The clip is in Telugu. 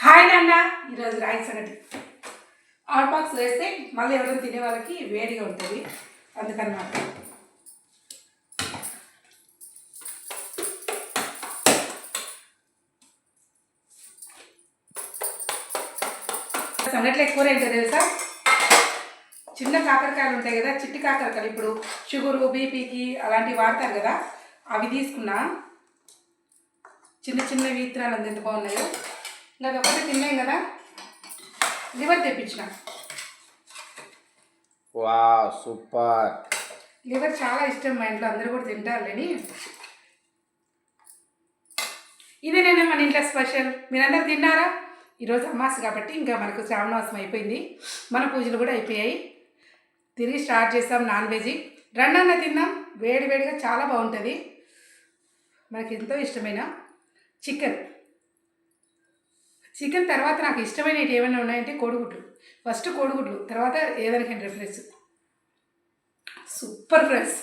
హాయ్ నాన్న. ఈరోజు రాయి సంగటి. హాట్ బాక్స్ వేస్తే మళ్ళీ ఎవరైనా తినే వాళ్ళకి వేడిగా ఉంటుంది. అందుకన్నమాట సంగట్లో ఎక్కువ ఏంటో తెలుసా? చిన్న కాకరకాయలు ఉంటాయి కదా చిట్టి కాకరకాయలు. ఇప్పుడు షుగరు బీపీకి అలాంటివి వాడతారు కదా అవి తీసుకున్నా చిన్న చిన్న విత్తనాలు అంత ఎంత బాగున్నాయో. ఇంకా అది ఒకటి తిన్నాం కదా? లివర్ తెప్పించిన. వా సూపర్. లివర్ చాలా ఇష్టం మా ఇంట్లో అందరూ కూడా తింటారులేని ఇదేనైనా మన ఇంట్లో స్పెషల్. మీరందరూ తిన్నారా? ఈరోజు అమాస కాబట్టి ఇంకా మనకు శ్రావణమాసం అయిపోయింది. మన పూజలు కూడా అయిపోయాయి. తిరిగి స్టార్ట్ చేస్తాం నాన్ వెజ్. రెండన్న తిన్నాం. వేడి వేడిగా చాలా బాగుంటుంది. మనకి ఎంతో ఇష్టమైన చికెన్. చికెన్ తర్వాత నాకు ఇష్టమైనవి ఏమైనా ఉన్నాయంటే కోడిగుడ్లు. ఫస్ట్ కోడిగుడ్లు తర్వాత ఏదైనా రిఫ్రెష్ సూపర్ ఫ్రెండ్స్